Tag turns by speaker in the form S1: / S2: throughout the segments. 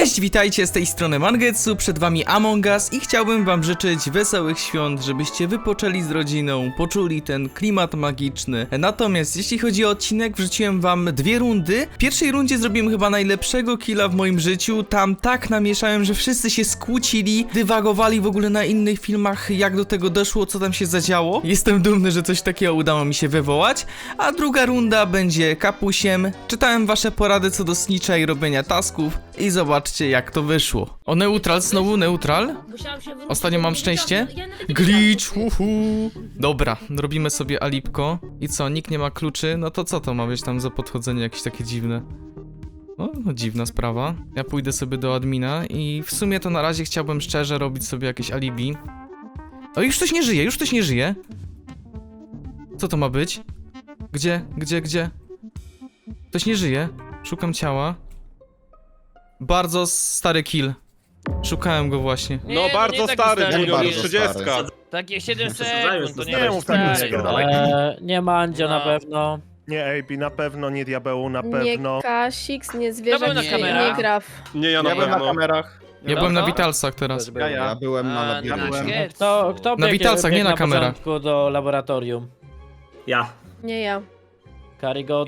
S1: Cześć, witajcie z tej strony Mangetsu, przed wami Among Us i chciałbym wam życzyć wesołych świąt, żebyście wypoczęli z rodziną, poczuli ten klimat magiczny. Natomiast jeśli chodzi o odcinek, wrzuciłem wam dwie rundy. W pierwszej rundzie zrobiłem chyba najlepszego killa w moim życiu, tam tak namieszałem, że wszyscy się skłócili, dywagowali w ogóle na innych filmach, jak do tego doszło, co tam się zadziało. Jestem dumny, że coś takiego udało mi się wywołać. A druga runda będzie kapusiem. Czytałem wasze porady co do snicza i robienia tasków i zobaczcie jak to wyszło. O neutral, znowu neutral. Ostatnio mam szczęście? Glitch, uhu. Dobra, robimy sobie alipko. I co, nikt nie ma kluczy? No to co to ma być tam za podchodzenie jakieś takie dziwne? No, no dziwna sprawa. Ja pójdę sobie do admina i w sumie to na razie chciałbym szczerze robić sobie jakieś alibi. O, już ktoś nie żyje, już ktoś nie żyje. Co to ma być? Gdzie, gdzie, gdzie? Ktoś nie żyje. Szukam ciała. Bardzo stary kill. Szukałem go właśnie.
S2: Nie,
S3: No
S2: nie
S3: bardzo
S2: taki
S3: stary,
S2: stary, nie
S3: już
S2: jest
S3: 30.
S2: Takie 7
S4: Przesadzają
S2: sekund, to nie
S4: tym.
S2: jest
S4: Nie mów tak niczego.
S5: Eee, nie Mandzio na
S2: No.
S5: pewno.
S3: Nie AB na pewno, nie Diabeł na
S6: Nie
S3: pewno.
S6: Kasix, nie
S2: był
S6: zwierzak,
S2: na
S6: nie,
S2: kamerach?
S6: nie graf.
S3: Nie, ja na
S4: Ja byłem na
S3: pewno.
S4: kamerach.
S1: Ja byłem na
S2: to?
S1: Witalsach teraz.
S4: Ja, ja. byłem na
S2: A, na.
S5: Kto, kto
S1: Na
S5: biegł-
S1: Witalsach, nie
S5: biegł
S1: na kamerach.
S5: początku do laboratorium?
S7: Ja.
S6: Nie ja.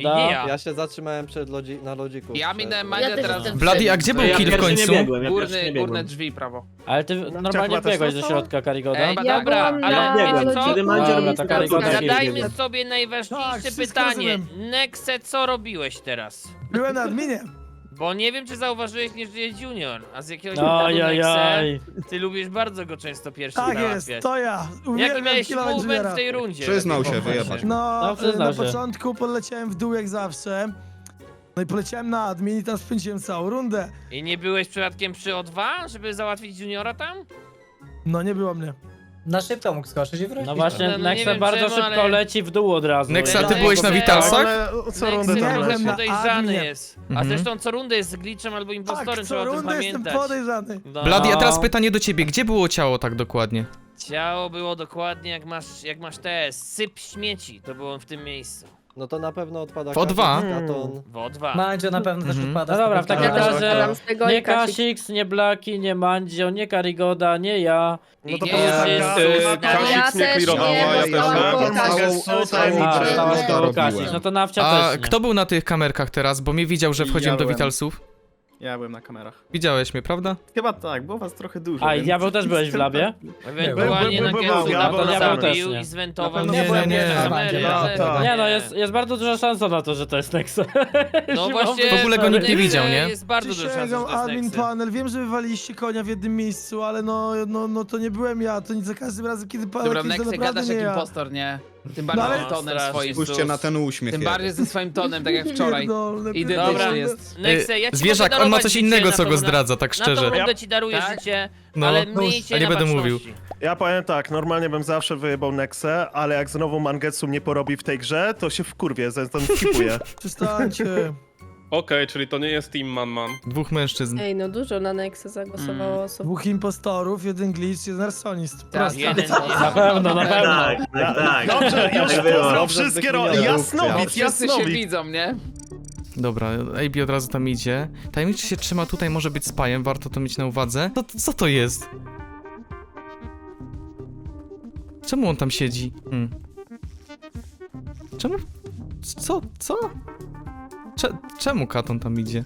S2: I nie ja.
S8: Ja się zatrzymałem przed lodzi na lodziku.
S9: Ja
S8: przed-
S9: minąłem
S6: Ja też
S9: teraz
S6: jestem
S1: Bloody, a gdzie był
S7: ja
S1: kill w
S7: pierwszy
S1: końcu?
S7: biegłem, ja pierwszy
S9: górny,
S7: nie
S9: górne
S7: biegłem.
S9: drzwi prawo.
S5: Ale ty normalnie
S3: też
S5: biegłeś do
S3: zostało?
S5: środka, Karigoda?
S9: Ej,
S6: Ja
S2: Dobra,
S6: byłam
S2: ale
S6: na
S2: wiecie
S7: biegłem,
S2: co?
S7: Mandzio
S5: Dobra,
S7: robił
S5: Karygoda
S2: Zadajmy sobie najważniejsze
S10: Tak, wszystko
S2: pytanie.
S10: rozumiem.
S2: Nexe, co robiłeś teraz?
S10: Byłem na adminie.
S2: Bo nie wiem, czy zauważyłeś, nie żyje Junior, a z jakiegoś
S5: Oj,
S2: powodu
S5: oj,
S2: Nexe,
S5: oj.
S2: ty lubisz bardzo go często pierwszy
S10: Tak jest,
S2: załatwiać.
S10: to ja.
S2: Jaki
S10: Uwielbiam
S2: miałeś
S10: Juniora.
S2: w tej rundzie?
S4: Przyznał się, wyjebać.
S10: No,
S5: No, przyznał
S10: na
S5: się.
S10: początku poleciałem w dół jak zawsze. No i poleciałem na admin i tam spędziłem całą rundę.
S2: I nie byłeś przypadkiem przy O2, żeby załatwić Juniora tam?
S10: No nie było mnie.
S11: Na szybko mógł skoczyć i wrócić.
S5: No właśnie,
S2: No, no nie
S5: Nexa
S2: wiem
S5: bardzo
S2: czemu,
S5: szybko
S2: ale-
S5: leci w dół od razu.
S1: Nexa, ty
S2: No,
S1: byłeś na
S2: Nexe-
S1: Witalsach?
S3: Ale co rundę tam leci.
S2: podejrzany jest. A
S1: Mhm.
S2: zresztą co rundę jest glitchem albo impostorem,
S10: Tak,
S2: trzeba
S10: co
S2: o tym
S10: rundę jestem
S2: pamiętać.
S10: podejrzany.
S2: No.
S1: Bloody, a teraz
S5: No.
S1: pytanie do ciebie, gdzie było ciało tak dokładnie?
S2: Ciało było dokładnie jak masz, jak masz te syp śmieci, to było w tym miejscu.
S8: No to na pewno odpada
S1: W O2?
S8: Katon, Katon.
S2: W O2.
S11: Mandzio na pewno też
S1: Mhm.
S11: odpada.
S5: No
S11: z
S5: dobra, w takim razie
S6: z tego
S5: nie
S6: i Kasix.
S5: Kasix, nie Blaki, nie Mandzio, nie Karigoda, nie ja.
S3: No to
S2: Nie,
S3: tak,
S2: jest-
S3: Kasik nie clearowała,
S6: nie,
S3: ja też nie.
S5: A. Kasix. No to Nawcia
S1: A
S5: też nie.
S1: kto był na tych kamerkach teraz? Bo mnie widział, że wchodziłem do
S4: byłem.
S1: Witalsów.
S4: Ja byłem na kamerach.
S1: Widziałeś mnie, prawda?
S4: Chyba tak, było was trochę dużo.
S5: A, i
S4: więc-
S5: Diabeł też byłeś w labie?
S2: Ewentualnie
S3: Był,
S2: na
S3: był, był,
S2: Getsu
S3: był,
S2: na
S3: był,
S2: to
S3: był,
S5: Diabeł też
S2: zabił
S5: nie.
S2: i zwentował
S4: Na
S1: pewno
S2: mnie
S1: nie, nie.
S2: ale-
S4: tak.
S5: Nie no, jest, jest bardzo duża szansa na to, że to jest Nexa.
S2: No właśnie,
S1: W ogóle go nikt nie widział, nie?
S2: Jest bardzo duża szansa, że
S10: Przysięgam,
S2: to jest
S10: admin
S2: Nexe.
S10: panel. Wiem, że wywaliliście konia w jednym miejscu, ale no, no, no to nie byłem ja. To nie za każdym razem, kiedy pan
S9: Dobra,
S10: to
S9: Nexy,
S10: naprawdę
S9: gadasz
S10: nie
S9: jak
S10: ja.
S9: impostor, nie? Tym
S10: No
S9: bardziej
S10: ale-
S9: tonem swoim.
S4: Spójrzcie na ten uśmiech.
S9: Tym bardziej ze swoim tonem, tak jak wczoraj.
S10: Pierdolę,
S9: Identyczny
S10: pierdolę.
S9: jest.
S2: Nexe, ja ci
S1: Zwierzak,
S2: mogę
S1: on ma
S2: darować
S1: coś
S2: życie
S1: innego,
S2: na
S1: co
S2: tą-
S1: go zdradza, tak
S2: Na tą
S1: szczerze.
S2: rundę ci daruję
S9: Tak?
S2: życie,
S1: No,
S2: ale miejcie
S1: a nie
S2: na
S1: będę mówił.
S3: Ja powiem tak, normalnie bym zawsze wyjebał Nexę, ale jak znowu Mangetsu mnie porobi w tej grze, to się wkurwię, za ten skipuję.
S10: Przestańcie.
S3: Okej, czyli to nie jest Team Man Man.
S1: Dwóch mężczyzn.
S6: Ej, no dużo na Nexe zagłosowało
S9: Mm.
S6: osób.
S10: Dwóch impostorów, jeden glitch, jeden arsonist.
S9: Tak,
S10: Proste.
S2: Jeden,
S5: Na pewno, na pewno.
S7: Tak, tak, tak.
S3: Dobrze, już
S7: Tak było.
S3: poznał
S8: Dobrze
S3: wszystkie ro...
S8: zdefiniowane.
S3: Jasnowic,
S9: Wszyscy się widzą, nie?
S1: Dobra, AB od razu tam idzie. Tajemniczy się trzyma tutaj, może być spajem, warto to mieć na uwadze. Co, co to jest? Czemu on tam siedzi? Hmm. Czemu? Co? Co? Cze czemu Katon tam idzie?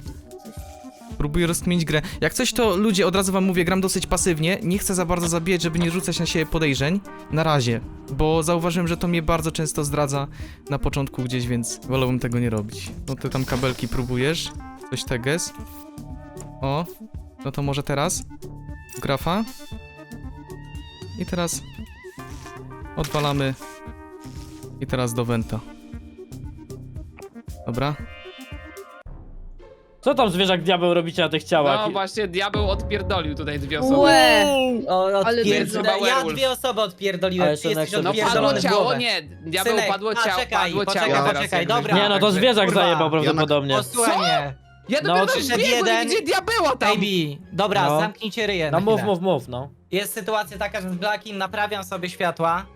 S1: Próbuję rozkminić grę. Jak coś to ludzie, od razu wam mówię, gram dosyć pasywnie. Nie chcę za bardzo zabijać, żeby nie rzucać na siebie podejrzeń. Na razie. Bo zauważyłem, że to mnie bardzo często zdradza na początku gdzieś, więc wolałbym tego nie robić. No ty tam kabelki próbujesz. Coś teges. O. No to może teraz. Grafa. I teraz odwalamy. I teraz do Wenta. Dobra.
S5: Co tam zwierzak diabeł robicie na tych ciałach?
S9: No właśnie, diabeł odpierdolił tutaj dwie osoby.
S6: Łe!
S11: O,
S6: Ale
S9: dużo.
S11: Ja dwie osoby
S5: Ale
S11: odpierdoliłem, ty
S5: jeszcze
S11: jesteś
S9: No padło
S11: odpierdolony w
S9: ciało,
S11: głowę.
S9: nie, diabeł
S11: Synek,
S9: padło
S11: a,
S9: ciało,
S11: czekaj,
S9: padło
S11: poczekaj,
S9: ciało teraz.
S11: poczekaj,
S9: jakby.
S11: dobra.
S5: Nie no, to
S9: Także-
S5: zwierzak
S11: Kurwa.
S5: zajebał prawdopodobnie.
S11: Posłuchaj mnie.
S9: Ja
S5: No,
S9: dopiero
S11: przyszedł jeden.
S9: gdzie diabeła tam.
S11: Baby, dobra,
S5: No.
S11: zamknijcie ryję
S5: No
S11: na
S5: mów,
S11: chwilę.
S5: mów, mów, no.
S11: Jest sytuacja taka, że z Blackiem naprawiam sobie światła.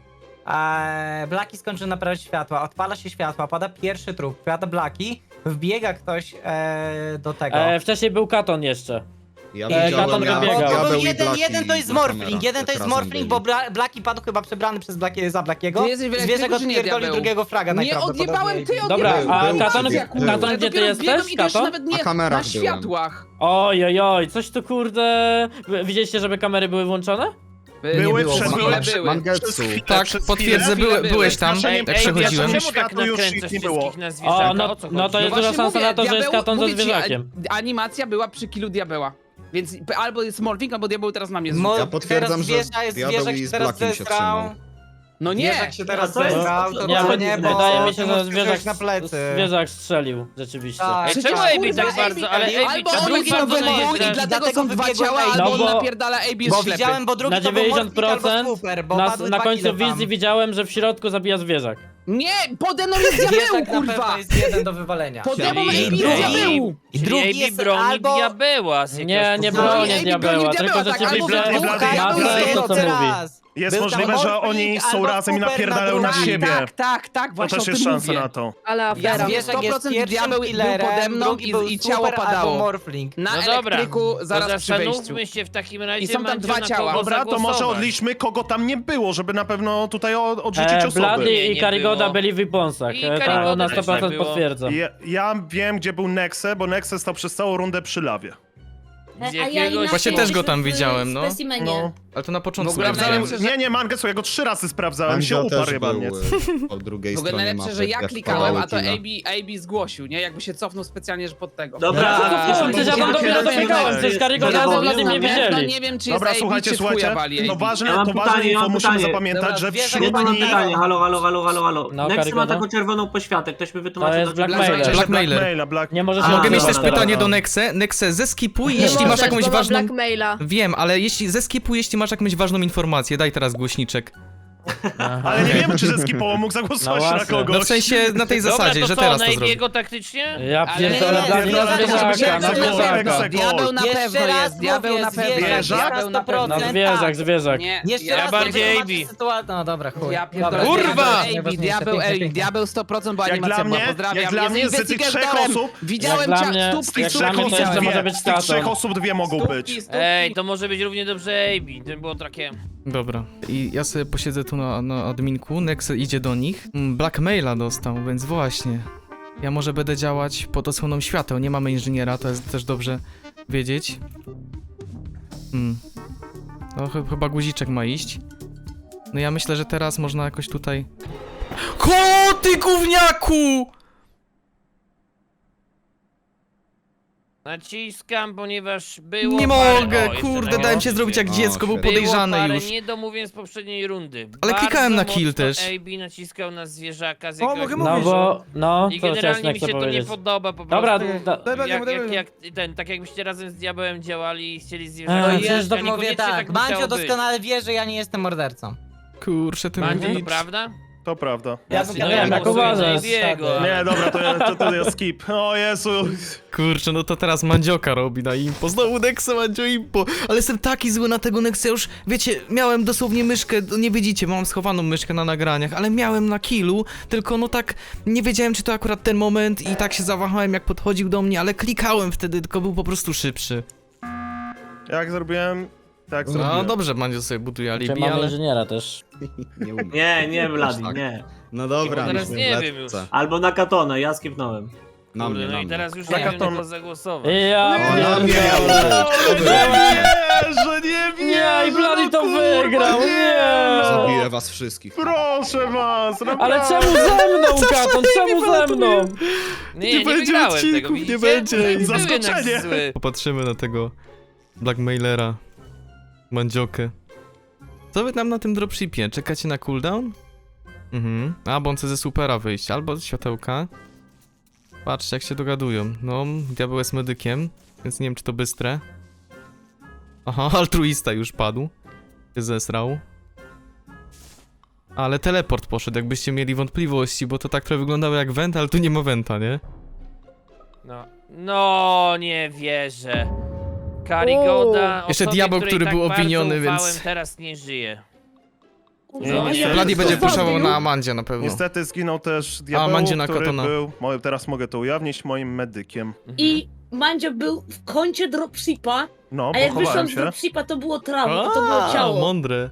S11: Eee, Blaki skończył naprawiać światła, odpala się światła, pada pierwszy trup, pada Blaki, wbiega ktoś eee, do tego.
S5: E, wcześniej był Katon jeszcze.
S4: Ja
S5: E,
S4: widziałem
S5: Katon
S4: ja,
S5: wybiegał.
S11: Bo
S4: diabeł
S11: był
S4: i
S11: jeden,
S4: Blaki
S11: jeden to jest
S4: kamerach,
S11: jeden to jest
S4: razem
S11: Morfling,
S4: byli.
S11: bo Bla, Blaki padł chyba przebrany przez Blaki, za Blakiego.
S9: Ty jesteś czy nie, diabeł?
S11: drugiego fraga
S9: Nie
S11: najprawdopodobniej.
S9: odjebałem, ty
S5: Dobra, a
S9: Był,
S5: Katon-
S9: akcja, kurwa.
S5: Katon,
S9: Ja
S5: gdzie ty
S9: dopiero
S5: jesteś,
S9: i to jeszcze
S5: Katon?
S9: nawet nie
S4: Na kamerach
S9: na
S4: byłem.
S9: światłach.
S5: Oj, oj, oj, coś tu kurde... Wy- Widzieliście, żeby kamery były włączone?
S9: Nie
S3: Były
S9: było,
S3: przez-
S9: chwilę
S3: były
S9: były.
S4: Mangetsu.
S1: Tak,
S3: Przez
S1: potwierdzę,
S3: chwilę
S1: były,
S9: były.
S1: byłeś tam,
S3: Ej,
S1: jak
S3: ej,
S1: przechodziłem.
S3: ja-
S2: Czemu tak
S3: Światło już
S2: nakręcasz
S3: ich nie było.
S2: wszystkich na zwierzaka?
S5: O, no,
S2: co
S5: no to
S2: chodzi?
S5: jest
S9: No
S5: duża szansa na to, że jest katon ze
S9: mówię ci,
S5: zwierzakiem.
S9: a- Animacja była przy killu diabeła. Więc p- albo jest Morfling, albo diabeł teraz na mnie
S11: Mo-
S9: zrzuca.
S4: Ja potwierdzam,
S11: teraz
S4: że
S11: jest,
S4: diabeł
S11: zwierzak
S4: i
S11: się
S4: z
S11: teraz
S4: Blakim się trzymał.
S9: No nie!
S11: Zwierzak się teraz
S8: to jest-
S11: zesrał,
S8: to-
S5: Nie,
S11: bo
S5: wydaje mi się, że zwierzak,
S11: na plecy.
S5: zwierzak strzelił, rzeczywiście.
S11: Tak.
S2: Ej, czemu
S9: kurwa,
S2: tak bardzo, ale
S11: Ejbi-
S2: Ejbi
S9: Albo
S2: tak
S9: on
S11: drugi to
S2: bardzo
S11: wymowy
S9: i
S2: najeżdża.
S9: dlatego
S11: dlatego
S9: są dwa
S11: wybiegłem
S9: ciała, albo
S5: No bo-
S9: on napierdala AB
S11: Bo
S9: ślepy.
S11: widziałem, bo drugi
S5: Na
S11: to był Morfling
S5: 90%
S11: albo Super, bo
S5: Na,
S11: padły
S5: na
S11: dwa
S5: końcu
S11: tam.
S5: wizji widziałem, że w środku zabija zwierzak.
S9: Nie! Pode mną jest diabeł,
S11: Zwierzak na pewno
S9: kurwa!
S11: jest jeden do wywalenia.
S9: Pode mną
S2: Czyli
S9: AB jest diabeł!
S11: I drugi jest
S2: broni
S11: albo...
S2: diabeła z
S5: Nie,
S2: jakiegoś
S5: nie
S2: powodu.
S5: bronię diabeła, tylko
S9: tak,
S5: rzeczywiście
S9: albo
S5: ma sens to, co mówi.
S11: raz.
S3: Jest
S11: Był
S3: możliwe, że oni są
S11: albo
S3: razem i
S11: Super
S3: napierdalają na
S11: drugim.
S3: siebie.
S9: Tak, tak, tak,
S3: To
S9: właśnie
S3: też
S9: o
S3: jest
S9: tym
S3: szansa
S9: mówię.
S3: na to.
S6: Ale
S11: Ja
S6: afera.
S9: 100%
S11: jest pierwszym
S9: diabeł był
S11: killerem,
S9: pode mną
S11: drugi
S9: i-
S11: był
S9: i ciało
S11: Super
S9: padało.
S11: albo Morfling.
S9: Na
S2: No dobra,
S9: elektryku
S2: to
S9: zaraz przy wejściu.
S2: zastanówmy się w takim razie,
S9: I są tam
S2: Mandzio,
S9: dwa
S2: na
S9: ciała.
S2: kogo
S3: Dobra, to może
S2: zagłosować.
S3: odliczmy, kogo tam nie było, żeby na pewno tutaj o- odrzucić
S5: E,
S3: osoby.
S5: Blady
S2: Nie,
S5: i
S2: nie
S5: Karigoda
S2: było.
S5: byli w Weaponsach.
S2: I
S5: E,
S2: Karigoda
S5: To na
S2: też nie
S5: 100%
S2: było.
S5: potwierdzam.
S3: Ja, ja wiem, gdzie był Nexe, bo Nexe stał przez całą rundę przy lawie.
S2: Z jakiegoś
S1: Właśnie też go tam widziałem, no.
S3: No.
S1: Ale to na początku
S2: W ogóle
S1: widziałem.
S2: najlepsze, że-
S3: Nie, nie, Mangetsu, ja go trzy razy sprawdzałem, się uparł chyba
S4: był
S3: nie.
S4: e, po drugiej
S9: W ogóle
S4: stronie
S9: najlepsze,
S4: mapy.
S9: że ja
S4: jak
S9: klikałem, a to AB, AB zgłosił, nie? Jakby się cofnął specjalnie, że pod tego.
S5: Dobra, ja przecież ja wam dopiero dobiegałem, przecież Karigoda
S9: No,
S5: z Blady mnie
S9: no, No
S5: wiedzieli.
S9: nie wiem, czy
S3: Dobra,
S9: jest AB,
S3: słuchajcie,
S9: czy w chuja
S3: słuchajcie,
S9: wali
S3: to
S9: AB.
S3: ważne,
S7: Ja mam
S3: to
S7: pytanie,
S3: ważne
S7: ja
S3: info
S7: mam
S3: musimy
S7: pytanie.
S3: zapamiętać,
S11: Dobra,
S3: że
S11: zwierzę
S3: wśród
S7: Jedno mam
S3: nich...
S7: pytanie, halo, halo, halo, halo, halo.
S5: No,
S7: Next ma taką czerwoną poświatę, ktoś mi.
S5: To jest
S7: dlaczego.
S5: Blackmailer.
S1: Blackmailer.
S3: Black...
S5: Nie może
S7: A,
S5: się
S1: Mogę mieć
S7: dobra,
S1: też
S7: dobra,
S1: pytanie
S7: dobra.
S1: do Nexe. Nexe, zeskipuj,
S6: Nie
S1: jeśli masz
S6: możesz,
S1: jakąś
S6: bo ma
S1: ważną...
S6: blackmaila.
S1: Wiem, ale jeśli zeskipuj, jeśli masz jakąś ważną informację, daj teraz głośniczek.
S5: Aha.
S3: Ale nie wiemy, czy ze skipoło mógł
S5: No
S3: zagłosować na
S5: właśnie.
S3: kogoś.
S1: No w sensie na tej
S2: Dobra,
S1: zasadzie,
S2: to
S1: że
S2: co,
S1: teraz
S2: na
S1: to zrobię.
S2: Ebiego taktycznie?
S5: Ja
S9: Ale
S5: pierdolę
S11: nie,
S5: Blady
S11: nie,
S5: na
S11: nie, nie,
S5: zwierzaka,
S11: nie,
S5: na
S11: nie, nie,
S5: zwierzaka.
S3: nie,
S9: Diabeł na
S11: Jeszcze
S9: pewno
S11: raz
S9: jest, diabeł
S11: mówię,
S9: na pewno
S11: zwierzak,
S9: jest, diabeł na pewno.
S5: No
S11: Tak.
S5: zwierzak, zwierzak.
S9: Nie,
S11: Jeszcze
S9: ja
S11: raz
S2: bardziej
S11: nie
S2: AB.
S11: sytuacji- No dobra, chuj.
S9: Ja
S11: Dobra,
S9: pierdolę.
S1: Kurwa!
S9: Diabeł, AB, diabeł, ej, diabeł 100%, bo
S3: Jak
S9: animacja
S3: dla
S9: była,
S3: mnie,
S9: pozdrawiam.
S3: jak dla mnie z tych trzech
S9: investigatorem.
S3: osób,
S9: Widziałem
S5: Jak dla mnie-
S9: stópki,
S3: z tych
S5: Jak
S3: trzech
S5: dla mnie
S3: osób dwie,
S5: może być
S3: z tych trzech osób dwie mogą być.
S2: Ej, to może być równie dobrze Ebi. To było takie...
S1: Dobra. I ja sobie posiedzę tu na, na adminku, Nexe idzie do nich. Mm, Blackmaila dostał, więc właśnie. Ja może będę działać pod osłoną świateł. Nie mamy inżyniera, to jest też dobrze wiedzieć. Hmm. No ch chyba guziczek ma iść. No ja myślę, że teraz można jakoś tutaj... Ko, ty gówniaku!
S2: Naciskam, ponieważ było
S1: Nie
S2: parę...
S1: mogę,
S2: O, jeszcze
S1: kurde,
S2: tak
S1: dałem się zrobić jak
S4: O,
S1: dziecko, był
S4: świetnie.
S1: podejrzany
S2: Było parę
S1: już.
S2: niedomówień z poprzedniej rundy.
S1: Ale
S2: Bardzo
S1: klikałem na kill
S2: mocno
S1: też.
S2: AB naciskał na zwierzaka z
S10: O,
S2: jakiegoś...
S10: mogę
S5: No
S10: mówić,
S5: bo, no,
S2: I generalnie mi
S5: Nexe
S2: się to nie
S5: powiedzieć?
S2: podoba po prostu.
S5: Dobra,
S10: Daj
S5: da,
S10: Bladiemu,
S2: jak,
S10: daj
S2: jak, jak, ten, tak jakbyście razem z diabełem działali i chcieli zwierzaka.
S11: No i
S5: przecież
S11: jeszcze
S2: a
S11: mówię tak,
S2: musiało
S11: Mancio doskonale wie, że ja nie jestem mordercą.
S1: Kurczę, ty
S2: Mandzio, to
S1: mówisz.
S2: prawda?
S3: To prawda.
S11: Ja
S2: No
S5: nie wiem, jak uważasz.
S3: Nie, dobra, to, to, to jest skip. O Jezu.
S1: Kurczę, no to teraz Mandzioka robi na impo. Znowu Nexa, Mandzio impo. Ale jestem taki zły na tego Nexa już, wiecie, miałem dosłownie myszkę, no nie widzicie, mam schowaną myszkę na nagraniach, ale miałem na killu, tylko no tak, nie wiedziałem czy to akurat ten moment i tak się zawahałem jak podchodził do mnie, ale klikałem wtedy, tylko był po prostu szybszy.
S3: Jak zrobiłem, tak
S1: No
S3: zrobiłem.
S1: dobrze, Mandzio sobie buduje
S5: Czy
S1: alibi,
S5: mamy
S1: ale...
S5: inżyniera też.
S4: Nie, umiem.
S7: Nie, nie Vladi,
S4: Tak.
S7: nie.
S4: No dobra,
S2: teraz
S4: myśmy
S2: nie
S4: w
S2: wiem
S4: letce.
S2: już.
S7: Albo na Katona, ja skipnąłem.
S4: Na
S2: Kurde,
S4: mnie,
S2: no
S4: na
S2: i
S4: mnie.
S2: teraz już
S3: Na
S2: nie wiem, na kogo zagłosować.
S5: Ja
S4: O, na mnie,
S5: pierdolę.
S3: Nie wierzę, nie wierzę.
S5: Nie, i Blady
S3: no
S5: to
S3: kurwa,
S5: wygrał, nie!
S4: Zabiję was wszystkich.
S3: Proszę was, naprawdę.
S5: Ale czemu ze mną, Katon? Czemu ze mną?
S2: Nie,
S1: Nie
S2: nie,
S1: będzie
S2: wygrałem
S1: odcinków,
S2: tego,
S1: nie
S2: widzicie?
S1: będzie.
S3: Zaskoczenie.
S2: zły.
S1: Popatrzymy na tego Blackmailera, Mandziokę. Co wy tam na tym dropshipie? Czekacie na cooldown? Mhm. A, bo on chce ze supera wyjść, albo z światełka. Patrzcie, jak się dogadują. No, diabeł jest medykiem, więc nie wiem, czy to bystre. Aha, altruista już padł. Się zesrał. Ale teleport poszedł, jakbyście mieli wątpliwości, bo to tak trochę wyglądało jak went, ale tu nie ma wenta, nie?
S2: No, no nie wierzę. Karigoda,
S1: Jeszcze
S2: osobie,
S1: diabeł,
S2: której
S1: który
S2: tak
S1: był
S2: bardzo
S1: obwiniony, więc-
S2: ufałem, teraz nie żyje. No,
S1: będzie puszował na Amandzie na pewno.
S3: Niestety zginął też diabeł,
S1: Mandzie na
S3: który
S1: Katona.
S3: był, mo- teraz mogę to ujawnić, moim medykiem.
S2: Mhm.
S6: I
S12: Mandzio był w kącie dropshipa,
S3: No,
S12: a jak wyszłam z
S3: się.
S12: dropshipa, to było trawa, to było ciało.
S1: mądre.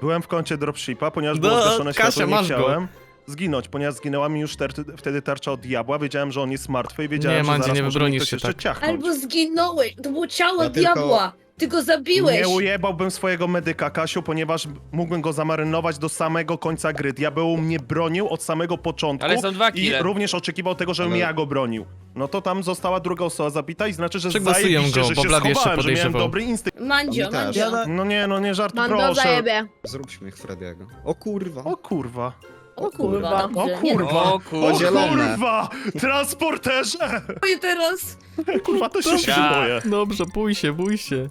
S3: Byłem w kącie dropshipa, ponieważ
S1: No,
S3: było zgaszone
S1: Kasia,
S3: światło, nie
S1: masz go.
S3: chciałem zginąć, ponieważ zginęła mi już ter- wtedy tarcza od diabła, wiedziałem, że on jest martwy i wiedziałem,
S1: Nie,
S3: że
S1: Mandzie,
S3: zaraz
S1: nie
S3: może
S1: wybronisz
S3: ktoś
S1: się
S3: jeszcze
S1: tak.
S3: ciachnąć.
S12: Albo zginąłeś, to było ciało
S4: Ja tylko-
S12: diabła. Ty go zabiłeś.
S3: Nie ujebałbym swojego medyka, Kasiu, ponieważ mógłbym go zamarynować do samego końca gry. Diabeł mnie bronił od samego początku
S2: Ale są dwa
S3: i
S2: kile.
S3: również oczekiwał tego, żebym
S4: Ale-
S3: ja go bronił. No to tam została druga osoba zabita i znaczy, że
S1: Przegłosuję
S3: zajebiście,
S1: go,
S3: że
S1: bo
S3: się
S1: Blady jeszcze
S3: schowałem, że miałem
S1: podejrzewał.
S3: dobry instynkt.
S12: Mandzio. Mandzio.
S3: No nie, no nie żart,
S6: Mando
S3: proszę.
S6: zajebie.
S4: Zrób śmiech Frediego. O kurwa.
S3: O kurwa.
S12: O kurwa,
S3: O
S12: dobrze. Nie
S3: kurwa.
S2: O
S3: O
S2: kurwa.
S4: zielone.
S3: kurwa! Transporterze!
S12: boję teraz.
S3: Kurwa, to się się
S2: Tak.
S3: boję.
S1: Dobrze, bój się, bój się.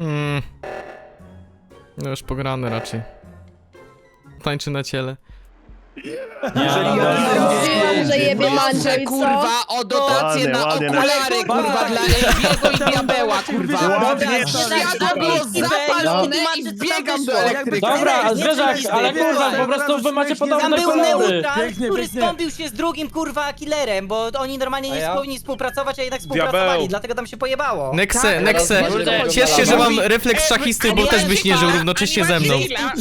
S1: Mm. No już pograny raczej. Tańczy na ciele.
S5: Jeżeli
S6: Mówiłam, że jebie co?
S9: kurwa, o dotację
S3: Ładnie,
S9: na
S3: ładnie,
S9: okulary,
S11: no.
S9: kurwa, dla Ebiego i Diabeła, kurwa.
S3: Ładnie,
S9: Światło było zapalone i wbiegam do elektryka.
S5: Dobra, zwierzak, ale
S11: kurwa.
S5: po prostu wy macie
S10: Tam
S11: Tam
S5: podobne
S11: był
S5: kolory.
S11: neutral,
S10: Pięknie,
S11: który
S10: pięknie.
S11: skąpił się z drugim kurwa killerem, bo oni normalnie nie
S8: ja?
S11: powinni współpracować, a jednak współpracowali,
S3: Diabeł.
S11: dlatego tam się pojebało.
S1: Nexe, Nexe,
S2: Kurde.
S1: ciesz się, że mam refleks szachisty, bo też
S11: ja
S1: byś nie żył równocześnie ze mną.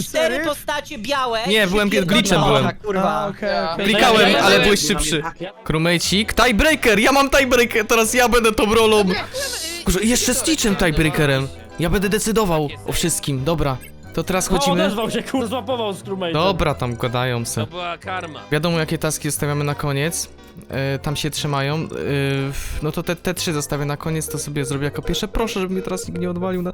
S11: Cztery postacie białe.
S1: Nie, byłem glitchem
S11: No,
S1: byłem.
S11: Kurwa.
S10: A, okej, okej.
S1: Klikałem, ale byłeś szybszy. Krumejcik, tiebreaker, ja mam tiebreaker, teraz ja będę tą rolą. Kurze, jeszcze z Stitchem tiebreakerem. Ja będę decydował o wszystkim, dobra. To teraz
S5: No,
S1: chodzimy.
S5: odezwał się, kurwa, złapował z crewmate'em.
S1: Dobra, tam gadają se.
S2: To była karma.
S1: Wiadomo jakie taski zostawiamy na koniec. E, tam się trzymają. E, no to te, te trzy zostawię na koniec, to sobie zrobię jako pierwsze. Proszę, żeby mnie teraz nikt nie odwalił na...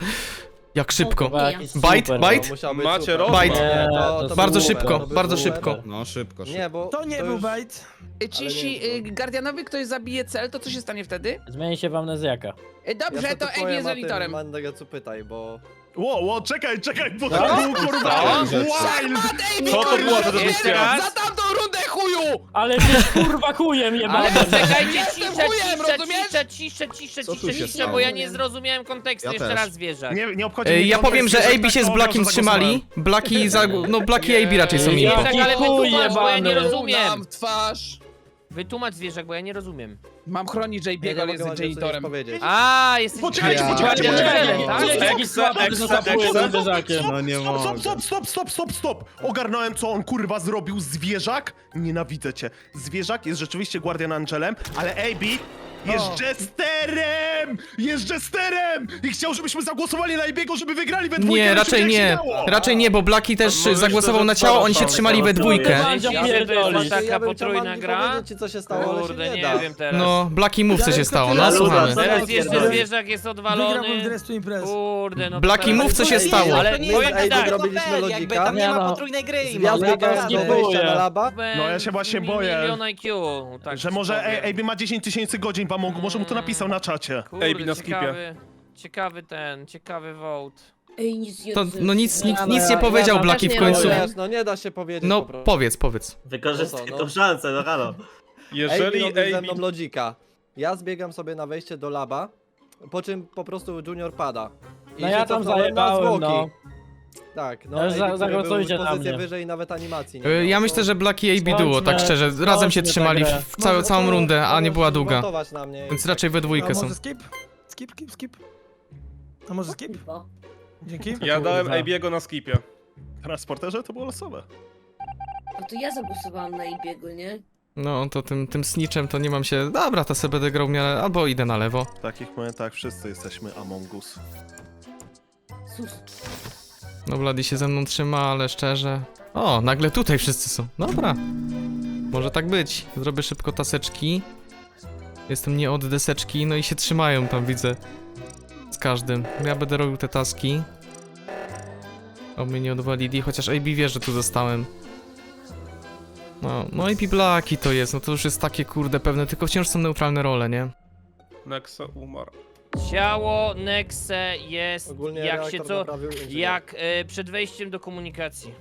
S1: Jak szybko.
S5: Kurwa, jakiś
S1: Bite,
S5: super.
S1: bite?
S8: To musiał być
S3: Macie
S8: super.
S1: Bite.
S8: Nie,
S5: To
S8: to
S1: Bardzo szybko,
S8: to
S1: bardzo szybko.
S4: No szybko, szybko.
S8: Nie, bo
S10: To nie
S8: to
S10: był
S8: już-
S10: bait.
S9: Czy jeśli
S8: nie,
S9: y, Guardianowi ktoś zabije cel, to co się stanie wtedy?
S5: Zmieni się w amnezjaka.
S9: Y,
S8: Ja
S9: Dobrze,
S8: sobie
S9: to
S8: powiem,
S9: Ebi jest
S8: a ty
S9: editorem.
S8: Mandegecu pytaj, bo...
S3: Ło, ło, czekaj, czekaj, bo
S5: No.
S3: to był kurwa wild!
S9: Co
S3: to dyskusja?
S2: raz?
S9: Za tamtą rundę chuju!
S5: Ale ty kurwa chujem
S2: Ale
S5: jebany.
S2: poczekajcie,
S9: Jestem
S2: cisza,
S9: chujem,
S2: cisza,
S9: rozumiesz?
S2: cisza, cisza, cisza,
S4: Co tu
S2: cisza,
S4: się
S2: cisza,
S4: stało?
S2: bo ja nie zrozumiałem kontekstu.
S4: Ja
S2: Jeszcze
S4: też.
S2: raz zwierzak.
S3: Nie, nie obchodzi
S1: E,
S3: mnie
S1: ja
S3: kontekst,
S1: powiem, że AB
S3: tak,
S1: się
S3: to
S1: z
S3: zagłosowałem.
S1: trzymali. Blaki, za... no Blaki i AB raczej są
S5: Ja-
S1: impo.
S2: Zwierzak, ale
S5: chuj
S2: wytłumacz, bo ja nie
S5: jebany.
S2: rozumiem.
S9: Nam w twarz.
S2: Wytłumacz zwierzak, bo ja nie rozumiem.
S9: Mam chronić
S8: nie
S9: ale
S8: nic
S9: janitorem.
S8: powiedzieć.
S2: A, jesteś...
S3: Poczekajcie, poczekajcie,
S2: ja-
S3: poczekajcie.
S2: tak?
S5: Jakiś jakiś słaby,
S3: Exe,
S5: że zapuje
S3: exe.
S5: z zwierzakiem.
S4: No nie
S3: Stop,
S4: mogę.
S3: stop, stop, stop, stop, stop! Ogarnąłem, co on kurwa zrobił. Zwierzak? Nienawidzę cię. Zwierzak jest rzeczywiście Guardian Angelem, ale AB jest. Jesterem! Jest Jesterem! I chciał, żebyśmy zagłosowali na AB'ego, żeby wygrali we dwójkę.
S1: Nie,
S3: ale
S1: raczej
S3: się
S1: nie.
S3: dało.
S1: Raczej nie, bo Blaki też
S3: A
S1: zagłosował
S3: to,
S1: na ciało, oni się trzymali we
S3: to
S1: dwójkę.
S2: To była
S5: pierdolisz.
S2: taka
S8: ja bym chciał
S2: potrójna
S8: Mangi
S2: gra?
S8: powiedzieć ci co się stało, ale się
S2: Kurde,
S8: nie
S2: nie
S8: da.
S2: wiem teraz.
S1: No, Blaki mów co się stało, no
S10: Ja
S1: słuchamy.
S2: Teraz jeszcze zwierzak jest
S10: Wygrałbym
S2: odwalony.
S10: Dress to Impress.
S2: Kurde, no to
S1: Blaki,
S2: teraz-
S1: mów, co się
S11: To nie
S1: stało.
S2: Ale
S11: to nie
S2: powiem
S11: tak,
S2: tak.
S8: zrobiliśmy
S11: Jakby
S8: lodzika.
S11: tam nie
S5: Nie
S11: ma
S5: no.
S11: potrójnej gry.
S5: Ja teraz
S8: do
S5: nie
S8: wejścia
S5: boję.
S8: na laba.
S3: No ja się właśnie boję.
S2: Milion IQ, tak
S3: Że
S2: ci
S3: może
S2: powiem.
S3: AB ma 10 tysięcy godzin w Amongu, może mu to napisał na czacie.
S2: Kurde,
S3: AB na skipie.
S2: ciekawy, ciekawy ten, ciekawy vote.
S12: Ej, nic nie
S1: To, no nic, nic, nic nie powiedział
S8: ja-
S1: Blaki
S6: też
S1: w
S6: nie
S1: końcu.
S6: rozumiem.
S8: Wiesz, no nie da się powiedzieć
S1: No,
S8: po prostu.
S1: powiedz, powiedz.
S7: Wykorzystuj
S8: No to,
S7: tą
S8: no.
S7: szansę, no halo.
S8: Jeżeli robi ze mną lodzika, ja zbiegam sobie na wejście do laba, po czym po prostu Junior pada. I
S5: No
S8: się
S5: ja tam
S8: cofnąłem na
S5: zajebałem,
S8: zwłoki.
S5: no.
S8: Tak, no
S5: No,
S8: Ej,
S5: za-
S8: który
S5: zagłosujcie
S8: był
S5: na
S8: pozycję
S5: mnie.
S8: wyżej nawet animacji nie miał,
S1: Ja
S8: to-
S1: myślę, że Blaki i AB duo, tak szczerze. Razem się
S5: skończmy tę
S1: trzymali
S5: grę.
S1: w całe,
S8: No
S1: całą
S8: to-
S1: rundę, a
S8: to
S1: nie była długa.
S8: na mnie.
S1: Więc raczej we
S10: A
S1: dwójkę są.
S10: może skip? Skip, skip, skip. A może skip?
S12: Kurwa.
S10: Dzięki.
S5: Ja dałem
S3: AB'ego na skipie. Transporterze to było losowe.
S12: No to ja zagłosowałam na Ibiego, nie?
S1: No, to tym, tym snitchem to nie mam się... Dobra, to sobie będę grał w miarę... Albo idę na lewo.
S3: W takich momentach wszyscy jesteśmy Among Us.
S12: Sus.
S1: No, Blady się ze mną trzyma, ale szczerze... O, nagle tutaj wszyscy są. Dobra. Może tak być. Zrobię szybko taseczki. Jestem nie od deseczki, no i się trzymają tam, widzę. Z każdym. Ja będę robił te taski. O mnie nie odwalili, chociaż AB wie, że tu zostałem. No, no i Blaki to jest, no to już jest takie kurde pewne, tylko wciąż są neutralne role, nie?
S3: Nexa umarł.
S2: Ciało Nexe jest,
S8: Ogólnie
S2: jak się
S8: reaktor
S2: co,
S8: naprawił inżynier.
S2: jak e, przed wejściem do komunikacji.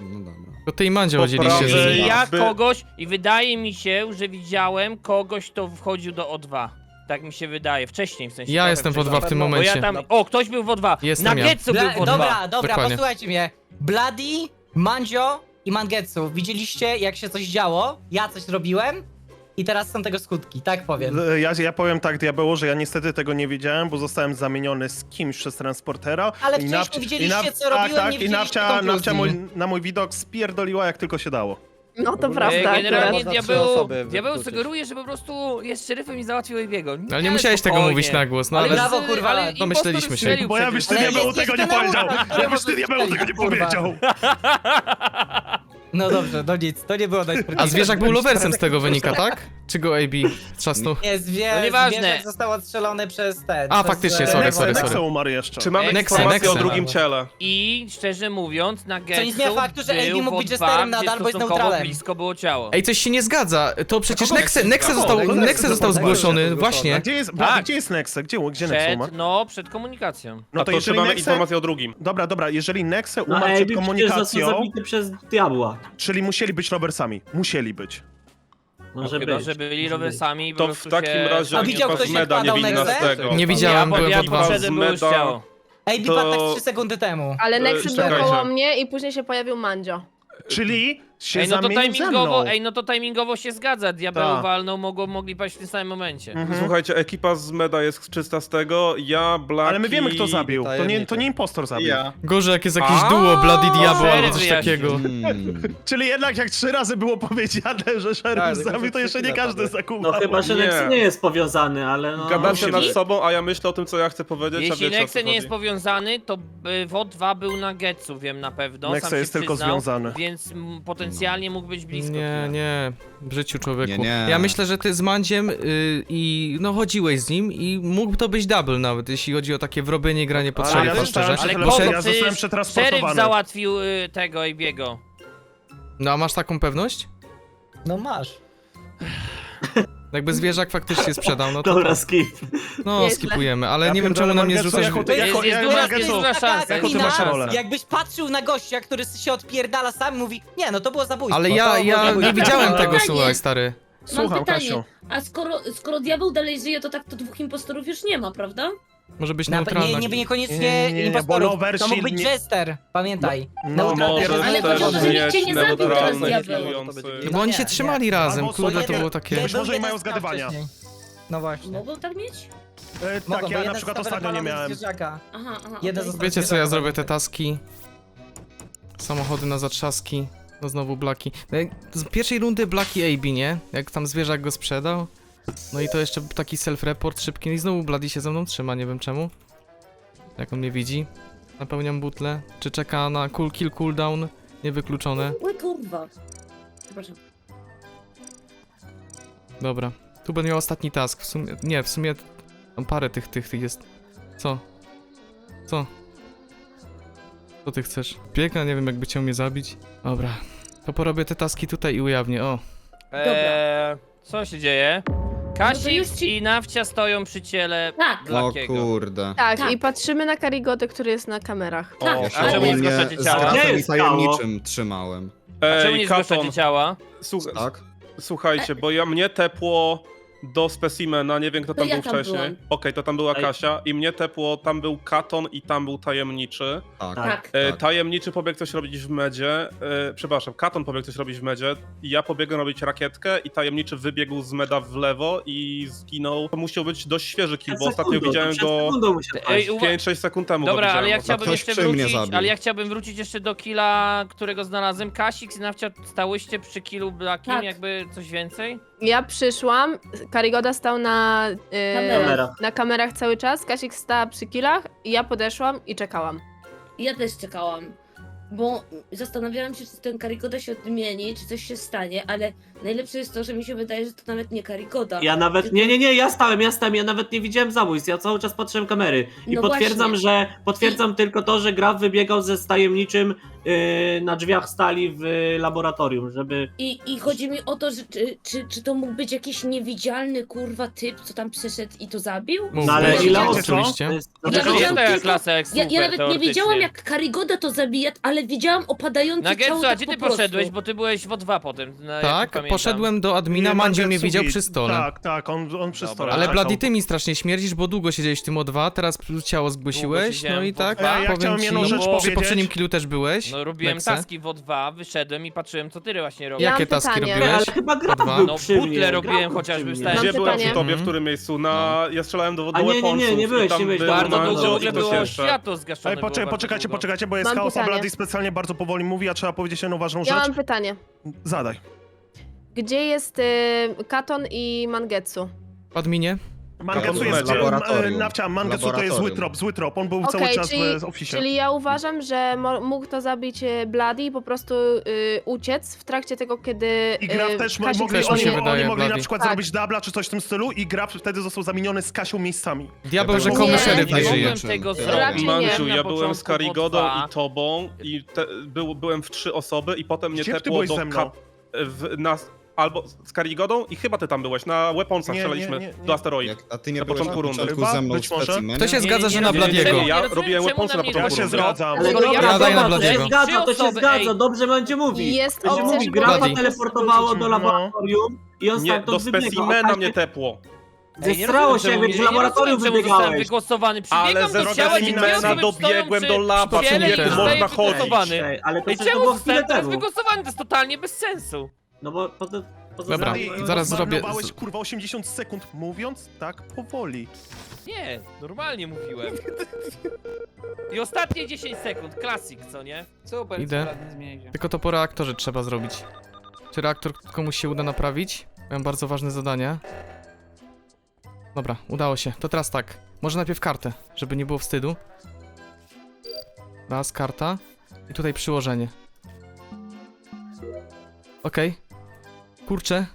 S4: No dobra.
S1: To ty i Mandzie chodziliście. że-
S3: Że
S2: ja
S3: by-
S2: kogoś, i wydaje mi się, że widziałem kogoś, kto wchodził do O2. Tak mi się wydaje, wcześniej w sensie.
S1: Ja
S2: trochę
S1: jestem w
S2: wcześniej.
S1: O2 w tym
S8: Bo ja
S1: momencie.
S2: tam, o, ktoś był w O2.
S1: Jestem ja.
S2: Nagetsu był
S11: Bla
S2: w O2.
S11: dobra, dobra,
S1: Dokładnie.
S11: posłuchajcie mnie. Bloody, Mandzio i Mangetsu, widzieliście jak się coś działo, ja coś robiłem i teraz są tego skutki, tak powiem.
S3: E, Ja, ja powiem tak, diabeło, że ja niestety tego nie wiedziałem, bo zostałem zamieniony z kimś przez transportera.
S11: Ale
S3: I
S11: wcześniej widzieliście,
S3: i
S11: co robiłem,
S3: tak,
S11: nie
S3: tak, i
S11: widzieliście
S3: nawcia,
S11: konkluzji.
S3: nawcia mój, na mój widok spierdoliła jak tylko się dało.
S6: No to prawda.
S2: E,
S6: akurat.
S2: Generalnie
S8: trzy
S2: diabeł,
S8: osoby
S2: diabeł
S8: wykluczyć.
S2: sugeruje, że po prostu jest szeryfem i załatwił Ebiego.
S1: Ale nie musiałeś tego mówić na głos, no ale...
S11: Brawo, kurwa.
S2: ale
S1: Domyśleliśmy się.
S2: impostor
S3: Bo ja byś ty
S11: Ale
S3: diabeł
S11: jest
S3: tego nie powiedział. Ja byś ty diabeł tego nie powiedział.
S11: No dobrze, no nic, to nie było najsprytniejsze.
S1: A zwierzak był loversem z tego wynika, tak? Czy go AB trzasnął?
S11: Nie, zwie,
S2: No nieważne.
S11: zwierzak został odstrzelony przez ten.
S1: A,
S11: przez,
S1: faktycznie,
S11: e,
S1: sorry,
S3: Nexe,
S1: sorry, sorry.
S3: umarł jeszcze.
S13: Czy mamy
S2: Nexe,
S13: informację
S1: Nexe.
S13: o drugim ciele?
S2: I szczerze mówiąc, na Getsu
S11: nie zmienia faktu, że AB mógł być
S2: w O2,
S11: jesterem nadal, bo jest neutralem.
S2: blisko było ciało.
S1: Ej, coś się nie zgadza. To przecież
S3: kogo
S1: Nexe,
S3: Nexe?
S1: Nexe
S3: Kogo?
S1: został,
S3: Nexe
S1: Nexe został
S8: został
S1: zgłoszony,
S8: zgłoszony.
S1: właśnie.
S3: A gdzie jest,
S2: Tak.
S3: gdzie jest Nexe? Gdzie, gdzie Nexe
S2: Przed,
S3: umarł?
S2: no, przed komunikacją.
S3: No
S13: A
S3: to
S13: to czy
S3: jeżeli
S13: mamy
S3: Nexe...
S13: informację o drugim?
S3: Dobra, dobra, jeżeli Nexe
S7: No
S3: umarł przed
S7: przecież został
S3: komunikacją,
S7: zabity przez diabła.
S3: Czyli musieli być loversami. Musieli być.
S7: Może
S2: Chyba,
S7: być.
S2: że byli rowersami i po
S13: To
S2: prostu
S13: w takim
S2: się...
S13: razie
S11: A widział ktoś,
S13: z
S11: jak
S13: Meda nie
S11: padał
S13: winna
S11: Nexe?
S13: z tego.
S1: Nie widziałem,
S2: ja,
S1: byłem
S2: ja
S1: w O2.
S2: wtedy było już
S13: Meda-
S2: ciało.
S11: AB
S13: To-
S11: padł tak 3 sekundy temu.
S6: Ale Nexy był
S13: czekajcie.
S6: koło mnie i później się pojawił Mandzio.
S3: Czyli się
S2: Ej, no to
S3: zamienił ze
S2: timingowo,
S3: mną.
S2: ej, no to timingowo się zgadza. Diabeł
S3: Tak.
S2: walnął, mogło, mogli paść w tym samym momencie.
S3: Mhm.
S13: Słuchajcie, ekipa z Meda jest czysta z tego, ja, Blaki...
S3: Ale my wiemy, kto zabił. To nie, to nie impostor zabił.
S1: Gorzej jak jest jakieś
S13: A,
S1: duo Bloody Diablo albo coś
S2: wyjaśnił.
S1: takiego.
S4: Hmm.
S3: Czyli jednak jak trzy razy było powiedziane, że szeryf
S8: Tak, tylko
S3: zabił, to jeszcze nie każdy zakumał.
S7: No chyba, że
S13: Nie.
S7: Nexe nie jest powiązany, ale no...
S13: Gadacie nad sobą, a ja myślę o tym, co ja chcę powiedzieć, a
S2: Jeśli
S13: wiecie o
S2: Nexe
S13: co
S2: nie jest powiązany, to y, WO2 był na Getsu, wiem na pewno.
S3: Nexe
S2: sam się
S3: jest tylko
S2: przyznał,
S3: związany.
S2: Więc m, potencjalnie mógł być blisko.
S1: Nie, nie, w życiu człowieku.
S4: Nie, nie.
S1: Ja myślę, że ty z Mandziem y, i no chodziłeś z nim i mógł to być double nawet, jeśli chodzi o takie wrobienie, granie pod
S3: Ale zostałem
S1: szczerze.
S2: Ale kogo?
S3: ja zostałem
S2: Przecież
S3: przetransportowany.
S2: Szeryf załatwił y, tego Ebiego.
S1: No a masz taką pewność?
S11: No masz.
S1: Jakby zwierzak faktycznie sprzedał, no to
S7: Dobra, skip.
S1: no
S6: Nieźle.
S1: skipujemy, ale nie wiem czemu na mnie zrzucasz...
S3: jako
S2: Jest,
S3: jako-
S2: jest duża, jest duża szansa.
S3: Jaką ty masz rolę?
S11: Jakbyś patrzył na gościa, który się odpierdala sam, mówi, nie, no to było zabójstwo.
S1: Ale ja, ja nie widziałem tego, słuchaj, stary.
S3: Słucham,
S12: Mam pytanie,
S3: Kasiu.
S12: a skoro, skoro diabeł dalej żyje, to tak to dwóch impostorów już nie ma, prawda?
S1: Może być
S11: Na,
S1: neutralna.
S11: nie, nie, niekoniecznie
S3: Nie, nie, nie, nie,
S11: impostorów.
S3: bo Lover
S11: to mógł być Jester, pamiętaj.
S3: No,
S11: Neutralny
S13: Może
S11: Jester.
S12: Ale
S13: też
S12: chodzi o to, że nikt cię nie zabił teraz, diabeł.
S1: No bo oni
S11: Nie,
S1: się
S11: nie.
S1: trzymali razem,
S3: Albo
S1: kurde, to
S3: jeden-
S1: było takie...
S3: Być może i mają zgadywania.
S11: wcześniej. No właśnie.
S12: Mogą tak mieć?
S3: E,
S11: Mogą,
S3: tak, ja
S11: jeden
S3: na przykład
S11: został
S3: ostatnio nie
S11: z
S3: miałem.
S11: zwierzaka.
S12: Aha, aha.
S11: Jeden
S12: okej.
S11: został
S1: Wiecie co, ja zrobię te taski. Samochody na zatrzaski. No znowu Blaki. No jak Z pierwszej rundy Blaki AB, nie? Jak tam zwierzak go sprzedał. No i to jeszcze taki self-report szybki. No I znowu Bloody się ze mną trzyma, nie wiem czemu. Jak on mnie widzi. Napełniam butle. Czy czeka na cool kill cooldown? Niewykluczone.
S12: Oj kurwa. Przepraszam.
S1: Dobra. Tu będę miał ostatni task. W sumie, nie, w sumie tam parę tych, tych, tych jest. Co? Co? Co ty chcesz? Biega, nie wiem jakby chciał mnie zabić. Dobra. To porobię te taski tutaj i ujawnię, o.
S2: Eee, co się dzieje? Kasik
S12: No już ci-
S2: i Nawcia stoją przy ciele
S12: Tak,
S4: O
S2: Blackiego.
S4: kurde.
S6: Tak,
S12: Tak.
S6: i patrzymy na Karigotę, który jest na kamerach.
S12: tak.
S4: Ja się
S2: a czemu nie
S4: ogólnie
S2: zgłaszacie
S4: z
S2: ciała?
S7: Gdzie
S4: grafem
S7: jest
S4: tajemniczym trzymałem.
S2: A czemu
S13: Ej,
S2: nie
S13: Katon,
S2: zgłaszacie ciała?
S13: słuch-
S4: Tak?
S13: słuchajcie, bo ja mnie tepło do specimena, nie wiem kto
S12: To
S13: tam
S12: ja
S13: był
S12: tam
S13: wcześniej.
S12: byłam.
S13: Okej, to tam była
S7: Ej.
S13: Kasia i mnie tepło, tam był Katon i tam był tajemniczy.
S4: Tak.
S12: Tak.
S13: E,
S4: Tak.
S13: tajemniczy pobiegł coś robić w medzie, e, przepraszam, Katon pobiegł coś robić w medzie i ja pobiegłem robić rakietkę i tajemniczy wybiegł z meda w lewo i zginął. To musiał być dość świeży kill, bo ostatnio widziałem go
S2: Ej, uwa-
S13: 5-6 sekund temu.
S2: Dobra, ale ja chciałbym
S4: ktoś
S2: jeszcze
S4: przy mnie
S2: wrócić,
S4: zabił.
S2: ale ja chciałbym wrócić jeszcze do killa, którego znalazłem. Kasik i Nawcia stałyście przy killu Blackiem,
S12: Tak.
S2: jakby coś więcej?
S6: Ja przyszłam, Karigoda stał na, yy,
S12: Kamera.
S6: na kamerach cały czas, Kasik stała przy kilach i ja podeszłam i czekałam.
S12: Ja też czekałam. Bo zastanawiałam się, czy ten Karigoda się odmieni, czy coś się stanie, ale najlepsze jest to, że mi się wydaje, że to nawet nie Karigoda.
S7: Ja nawet, nie, nie, nie, ja stałem, ja stałem, ja nawet nie widziałem zabójstw, ja cały czas patrzyłem kamery. I
S12: No
S7: potwierdzam,
S12: właśnie.
S7: że, potwierdzam tylko to, że Graf wybiegał ze z tajemniczym na drzwiach stali w y, laboratorium, żeby...
S12: I, I chodzi mi o to, że czy, czy, czy to mógł być jakiś niewidzialny kurwa typ, co tam przyszedł i to zabił?
S7: No ale
S1: mów,
S7: ile osób?
S1: Oczywiście.
S7: To jest,
S12: Ja
S2: Dlaczego
S12: tylko-
S2: klasa jak
S12: Ja, ja nawet nie wiedziałam, jak Karigoda to zabija, ale widziałam opadające
S2: Na
S12: ciało
S2: Getsu,
S12: tak
S2: a gdzie
S12: po
S2: ty
S12: prostu.
S2: poszedłeś, bo ty byłeś w O2 potem, na, jak
S1: Tak,
S2: pamiętam.
S1: poszedłem do admina, Mandzio mnie widział przy stole.
S3: Tak, tak, on, on przy
S2: Dobra.
S3: stole.
S1: Ale
S3: czekał.
S1: Bloody, ty mi strasznie śmierdzisz, bo długo siedziałeś w tym O2, teraz ciało zgłosiłeś, no
S2: siedziałem
S1: i
S2: w
S1: tak,
S2: O2.
S3: Ja- ja
S1: powiem
S3: chciałem
S1: ci,
S3: jedną rzecz
S1: przy
S3: powiedzieć.
S1: poprzednim killu też byłeś.
S2: No robiłem
S1: Nexe?
S2: taski w O2, wyszedłem i patrzyłem co ty właśnie robisz.
S6: Ja mam
S1: Jakie taski
S6: pytanie.
S1: robiłeś?
S7: Ale chyba Graf
S1: Dwa.
S7: był
S2: No,
S7: przy
S2: butle robiłem
S7: był
S2: chociażby
S7: przy
S2: z
S7: mnie.
S3: Gdzie byłem
S6: pytanie.
S3: przy tobie,
S13: w którym miejscu? Na... Ja strzelałem do, do
S7: A nie, nie, nie,
S13: weaponsów
S7: nie byłeś,
S13: i tam
S7: nie byłeś,
S13: był
S2: Bardzo
S7: dobra,
S2: długo, w
S13: i
S2: ogóle
S13: ktoś
S2: było
S13: jeszcze.
S2: światło zgaszone.
S3: Ej, poczekaj,
S2: bardzo
S3: poczekajcie,
S2: długo.
S3: poczekajcie, bo jest
S6: Mam
S3: chaos, a
S6: pytanie.
S3: Blady specjalnie bardzo powoli mówi, a trzeba powiedzieć jedną ważną
S6: Ja
S3: rzecz.
S6: mam pytanie.
S3: Zadaj.
S6: Gdzie jest y, Katon i Mangetsu?
S1: W adminie?
S3: Mangetsu jest...
S4: laboratorium.
S3: e, Nawcia, Mangetsu to jest zły
S4: Laboratorium.
S3: trop, zły trop. On był
S6: Okej,
S3: cały czas
S6: czyli,
S3: w oficie.
S6: czyli ja uważam, że mo- mógł to zabić y, Bloody i po prostu y, uciec w trakcie tego, kiedy
S3: I Graf
S6: y,
S3: też
S6: Kasik
S3: mogli,
S1: też mi
S3: oni,
S1: się
S3: oni
S1: wydaje,
S3: mogli na przykład
S6: Tak.
S3: zrobić dubla czy coś w tym stylu i Graf wtedy został zamieniony z Kasią miejscami.
S1: Diabeł
S4: Nie,
S1: rzekomy
S6: nie,
S1: szeryf
S2: Nie
S1: nie żyje.
S2: mogłem tego
S4: Raczej
S2: zrobić.
S6: nie.
S13: Mandziu,
S2: Na
S13: ja byłem z
S2: początku
S13: Karigodą
S2: O2.
S13: i tobą i te, był, byłem w trzy osoby i potem mnie
S3: Gdzie ty
S13: tepło
S3: byłeś
S13: do
S3: ze mną?
S13: kap... W, na, albo z Karigodą i chyba ty tam byłeś, na weaponsach
S3: Nie,
S13: strzelaliśmy
S3: nie, nie, nie.
S13: do asteroid.
S4: Jak, a ty nie
S13: Na
S4: byłeś
S13: początku
S4: na
S13: rundy.
S4: początku
S3: Chyba?
S4: ze mną w
S3: Być może?
S1: To się zgadza, że
S2: nie,
S1: na
S2: nie,
S1: Bladiego.
S2: czemu
S13: Ja
S2: rozumiem,
S13: robiłem
S2: czemu
S13: weaponsy
S2: na mnie
S3: Ja
S13: początku
S3: się
S2: to
S13: rundy.
S3: zgadzam.
S7: Ale
S2: Skoro
S1: ja daję na
S7: się
S1: Bladiego.
S7: zgadza, to
S2: Trzy
S7: się
S2: osoby,
S7: zgadza,
S2: ej.
S7: dobrze będzie mówić.
S6: Jest
S7: Będzie
S6: opcja,
S7: mówić,
S6: żeby-
S7: Grafa
S1: Bloody.
S7: teleportowało do
S3: No.
S7: laboratorium i on
S13: Nie,
S7: stamtąd
S13: do
S7: wybiegał.
S13: specimena mnie tepło.
S2: Ej, nie rozumiem,
S7: się,
S2: czemu- ja nie
S7: laboratorium
S2: rozumiem, czemu zostałem
S7: wybiegałeś.
S2: wygłosowany.
S13: Ale
S2: Przybiegam
S13: ze
S2: do ciała i dwie
S13: specimena
S2: osoby
S13: dobiegłem do laba,
S2: przy ciele i
S1: człowieku.
S2: zostaję
S13: Można chodzić.
S2: wygłosowany.
S7: Ej, Ale to
S2: Ej,
S7: przecież to
S2: czemu
S7: było chwilę
S2: zostałem teraz
S7: temu.
S2: wygłosowany? To jest totalnie bez sensu.
S7: No bo poza, poza
S1: Dobra, zaraz zrobię-
S3: Zmarnowałeś kurwa 80 sekund mówiąc tak powoli.
S2: Nie, normalnie mówiłem. I ostatnie 10 sekund, klasik, co nie?
S9: Super,
S1: Idę.
S9: się.
S1: Tylko to po reaktorze trzeba zrobić. Czy reaktor komuś się uda naprawić? Mam bardzo ważne zadanie. Dobra, udało się. To teraz tak. Może najpierw kartę, żeby nie było wstydu. Raz, karta. I tutaj przyłożenie. Okej. Kurczę.